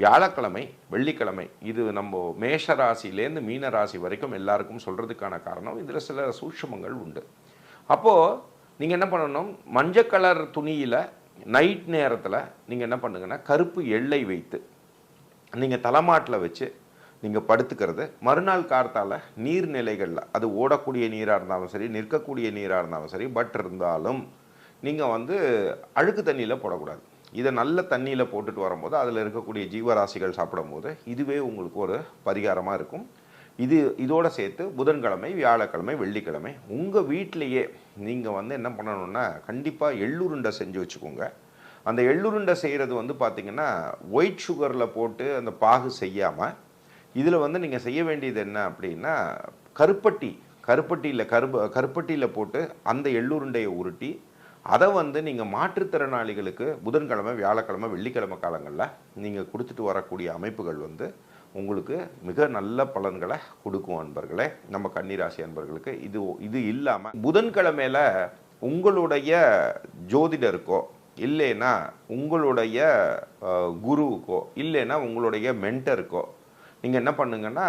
வியாழக்கிழமை வெள்ளிக்கிழமை இது நம்ம மேஷ ராசியிலேருந்து மீன ராசி வரைக்கும் எல்லாருக்கும் சொல்கிறதுக்கான காரணம் இதில் சில சூட்சமங்கள் உண்டு. அப்போது நீங்கள் என்ன பண்ணணும்? மஞ்சள் கலர் துணியில் நைட் நேரத்தில் நீங்கள் என்ன பண்ணுங்கன்னா கருப்பு எள்ளை வைத்து நீங்கள் தலைமாட்டில் வச்சு நீங்கள் படுத்துக்கிறது. மறுநாள் கார்த்தால் நீர்நிலைகளில் அது ஓடக்கூடிய நீராக இருந்தாலும் சரி நிற்கக்கூடிய நீராக இருந்தாலும் சரி பட் இருந்தாலும் நீங்கள் வந்து அழுக்கு தண்ணியில் போடக்கூடாது. இதை நல்ல தண்ணியில் போட்டுட்டு வரும்போது அதில் இருக்கக்கூடிய ஜீவராசிகள் சாப்பிடும்போது இதுவே உங்களுக்கு ஒரு பரிகாரமாக இருக்கும். இது இதோடு சேர்த்து புதன்கிழமை வியாழக்கிழமை வெள்ளிக்கிழமை உங்கள் வீட்டிலையே நீங்கள் வந்து என்ன பண்ணணும்னா கண்டிப்பாக எள்ளுருண்டை செஞ்சு வச்சுக்கோங்க. அந்த எள்ளுருண்டை செய்கிறது வந்து பார்த்திங்கன்னா ஒயிட் சுகரில் போட்டு அந்த பாகு செய்யாமல் இதில் வந்து நீங்கள் செய்ய வேண்டியது என்ன அப்படின்னா கருப்பட்டி கருப்பட்டியில் கருப்பு கருப்பட்டியில் போட்டு அந்த எள்ளுருண்டையை உருட்டி அதை வந்து நீங்கள் மாற்றுத்திறனாளிகளுக்கு புதன்கிழமை வியாழக்கிழமை வெள்ளிக்கிழமை காலங்களில் நீங்கள் கொடுத்துட்டு வரக்கூடிய அமைப்புகள் வந்து உங்களுக்கு மிக நல்ல பலன்களை கொடுக்கும் அன்பர்களே. நம்ம கன்னிராசி அன்பர்களுக்கு இது இது இல்லாமல் புதன்கிழமையில் உங்களுடைய ஜோதிடருக்கோ இல்லைன்னா உங்களுடைய குருவுக்கோ இல்லைன்னா உங்களுடைய மென்டருக்கோ நீங்கள் என்ன பண்ணுங்கன்னா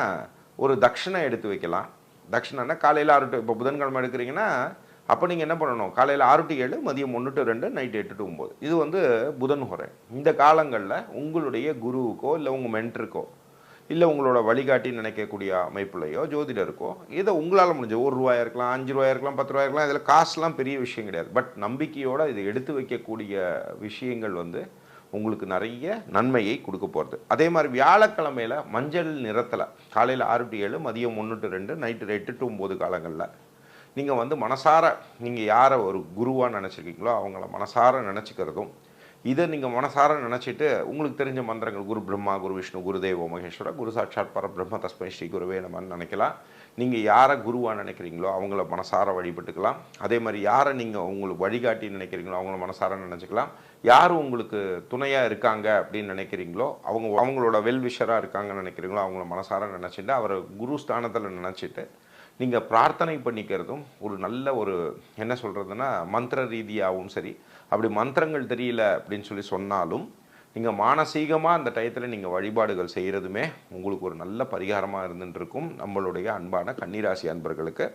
ஒரு தட்சிணை எடுத்து வைக்கலாம். தட்சணைன்னா காலையில் ஆறு இப்போ புதன்கிழமை எடுக்கிறீங்கன்னா அப்போ நீங்கள் என்ன பண்ணணும்? காலையில் ஆறு டு ஏழு மதியம் ஒன்று டு ரெண்டு நைட் எட்டு டு ஒம்பது இது வந்து புதன் ஹொரை இந்த காலங்களில் உங்களுடைய குருவுக்கோ இல்லை உங்கள் மென்டருக்கோ இல்லை உங்களோட வழிகாட்டி நினைக்கக்கூடிய அமைப்புலையோ ஜோதிடருக்கோ இதை உங்களால் முடிஞ்ச ஒரு ரூபாயா இருக்கலாம் அஞ்சு ரூபாயா இருக்கலாம் பத்து ரூபாய் இருக்கலாம் இதில் காசுலாம் பெரிய விஷயம் கிடையாது. பட் நம்பிக்கையோடு இதை எடுத்து வைக்கக்கூடிய விஷயங்கள் வந்து உங்களுக்கு நிறைய நன்மையை கொடுக்க போகிறது அதே மாதிரி வியாழக்கிழமையில மஞ்சள் நிறத்தில் காலையில் ஆறு டு ஏழு மதியம் ஒன்று டு ரெண்டு நைட்டு எட்டு டு ஒம்பது காலங்களில் நீங்கள் வந்து மனசார நீங்கள் யாரை ஒரு குருவாக நினச்சிருக்கீங்களோ அவங்கள மனசார நினச்சிக்கிறதும் இதை நீங்கள் மனசார நினச்சிட்டு உங்களுக்கு தெரிஞ்ச மந்திரங்கள் குரு பிரம்மா குரு விஷ்ணு குரு தேவோ மகேஸ்வர குரு சாட்சாத் பரபிரம்ம தஸ்மை ஸ்ரீ குருவே நமன்னு நினைக்கலாம். நீங்கள் யாரை குருவாக நினைக்கிறீங்களோ அவங்கள மனசார வழிபட்டுக்கலாம். அதே மாதிரி யாரை நீங்கள் உங்களுக்கு வழிகாட்டி நினைக்கிறீங்களோ அவங்கள மனசார நினச்சிக்கலாம். யார் உங்களுக்கு துணையாக இருக்காங்க அப்படின்னு நினைக்கிறீங்களோ அவங்க அவங்களோட வெல்விஷராக இருக்காங்கன்னு நினைக்கிறீங்களோ அவங்கள மனசார நினச்சிட்டு அவரை குரு ஸ்தானத்தில் நினச்சிட்டு நீங்கள் பிரார்த்தனை பண்ணிக்கிறதும் ஒரு நல்ல ஒரு என்ன சொல்கிறதுனா மந்திர ரீதியாகவும் சரி அப்படி மந்திரங்கள் தெரியல அப்படின்னு சொல்லி சொன்னாலும் நீங்கள் மானசீகமாக அந்த டயத்தில் நீங்கள் வழிபாடுகள் செய்கிறதுமே உங்களுக்கு ஒரு நல்ல பரிகாரமாக இருந்துட்டு இருக்கும். நம்மளுடைய அன்பான கன்னிராசி அன்பர்களுக்கு.